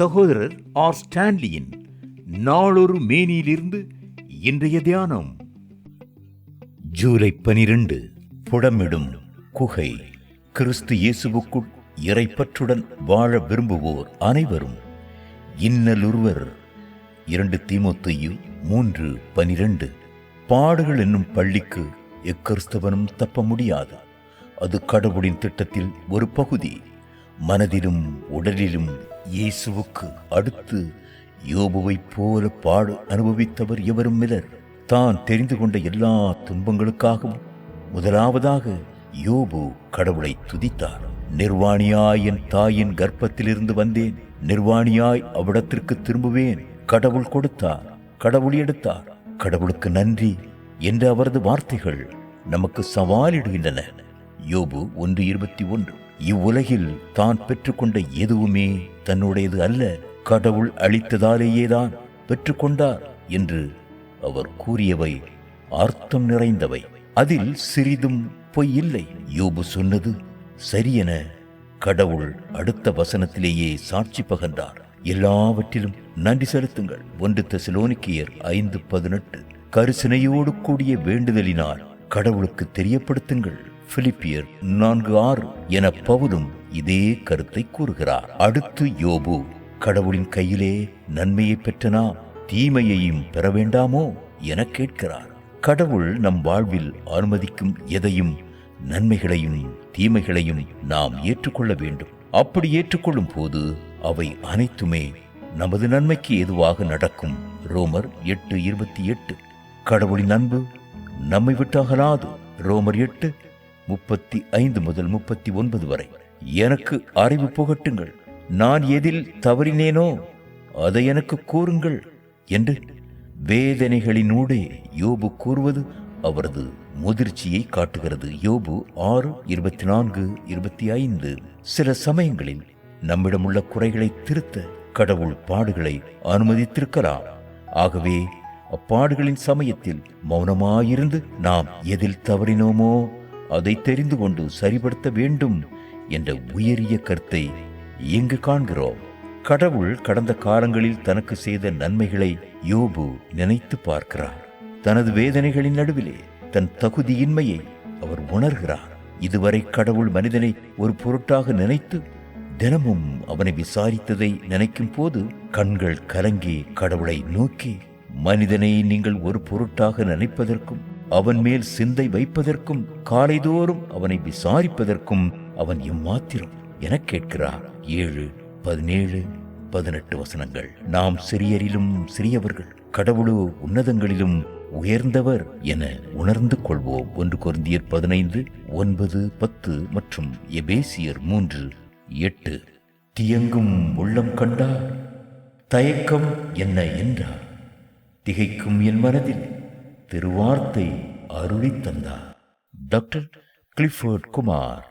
சகோதரர் ஆர் ஸ்டான்லியின் நாளொரு மேனியிலிருந்து இன்றைய தியானம். ஜூலை பனிரெண்டு புடமிடும் குகை. கிறிஸ்து இயேசுவுக்குள் இறைப்பற்றுடன் வாழ விரும்புவோர் அனைவரும் இன்னலுருவர். இரண்டு தீமுத்தையும் மூன்று பனிரெண்டு பாடுகள் என்னும் பள்ளிக்கு எக்கிறிஸ்தவனும் தப்ப முடியாது. அது கடவுளின் திட்டத்தில் ஒரு பகுதி. மனதிலும் உடலிலும் இயேசுவுக்கு அடுத்து யோபுவைப் போல பாடு அனுபவித்தவர் எவரும் மிலர். தான் தெரிந்து கொண்ட எல்லா துன்பங்களுக்காகவும் முதலாவதாக யோபு கடவுளை துதித்தார். நிர்வாணியாய் என் தாயின் கர்ப்பத்திலிருந்து வந்தேன். நிர்வாணியாய் அவ்விடத்திற்கு திரும்புவேன். கடவுள் கொடுத்தார். கடவுள் எடுத்தார். கடவுளுக்கு நன்றி என்ற அவரது வார்த்தைகள் நமக்கு சவாலிடுகின்றன. யோபு ஒன்று இருபத்தி ஒன்று. இவ்வுலகில் தான் பெற்றுக்கொண்ட எதுவுமே தன்னுடையது அல்ல. கடவுள் அளித்ததாலேயேதான் பெற்றுக்கொண்டார் என்று அவர் கூறியவை அர்த்தம் நிறைந்தவை. அதில் சிறிதும் பொய் இல்லை. யோபு சொன்னது சரியென கடவுள் அடுத்த வசனத்திலேயே சாட்சி பகன்றார் எல்லாவற்றிலும் நன்றி செலுத்துங்கள். ஒன்று தெசலோனிக்கியர் ஐந்து பதினெட்டு. கரிசனையோடு கூடிய வேண்டுதலினால் கடவுளுக்கு தெரியப்படுத்துங்கள். பிலிப்பியர் நான்கு ஆறு என பவுலும் இதே கருத்தை கூறுகிறார். அடுத்து யோபு கடவுளின் கையிலே நன்மையை பெற்ற நாம் தீமையையும் பெற வேண்டாமோ என கேட்கிறார். கடவுள் நம் வாழ்வில் அனுமதிக்கும் எதையும் நன்மைகளையும் தீமைகளையும் நாம் ஏற்றுக்கொள்ள வேண்டும். அப்படி ஏற்றுக்கொள்ளும் போது அவை அனைத்துமே நமது நன்மைக்கு எதுவாக நடக்கும். ரோமர் எட்டு இருபத்தி எட்டு. கடவுளின் அன்பு நம்மை விட்டாகலாது ரோமர் எட்டு முப்பத்தி ஐந்து முதல் முப்பத்தி ஒன்பது வரை. எனக்கு அறிவு புகட்டுங்கள். நான் எதில் தவறினேனோ அதை எனக்கு கூறுங்கள் என்று வேதனைகளினூடே யோபு கூறுவது அவரது முதிர்ச்சியை காட்டுகிறது. யோபு ஆறு இருபத்தி நான்கு இருபத்தி ஐந்து. சில சமயங்களில் நம்மிடமுள்ள குறைகளை திருத்த கடவுள் பாடுகளை அனுமதித்திருக்கலாம். ஆகவே அப்பாடுகளின் சமயத்தில் மௌனமாயிருந்து நாம் எதில் தவறினோமோ அதை தெரிந்து கொண்டு சரிபடுத்த வேண்டும் என்ற உயரிய கருத்தை இங்கு காண்கிறோம். கடவுள் கடந்த காலங்களில் தனக்கு செய்த நன்மைகளை யோபு நினைத்து பார்க்கிறார். தனது வேதனைகளின் நடுவிலே தன் தகுதியின்மையை அவர் உணர்கிறார். இதுவரை கடவுள் மனிதனை ஒரு பொருட்டாக நினைத்து தினமும் அவனை விசாரித்ததை நினைக்கும் போது கண்கள் கலங்கி கடவுளை நோக்கி மனிதனை நீங்கள் ஒரு பொருட்டாக நினைப்பதற்கும் அவன் மேல் சிந்தை வைப்பதற்கும் காலைதோறும் அவனை விசாரிப்பதற்கும் அவன் எம்மாத்திரம் என கேட்கிறார். ஏழு பதினேழு பதினெட்டு வசனங்கள். நாம் சிறியரிலும் சிறியவர்கள் கடவுளோ உன்னதங்களிலும் உயர்ந்தவர் என உணர்ந்து கொள்வோம். ஒன்று கொரிந்தியர் பதினைந்து ஒன்பது பத்து மற்றும் எபேசியர் மூன்று எட்டு. தியங்கும் உள்ளம் கண்டார் தயக்கம் என்ன என்றார். திகைக்கும் என் மனதில் திருவார்த்தை அருளி தந்தார். Doctor Clifford Kumar.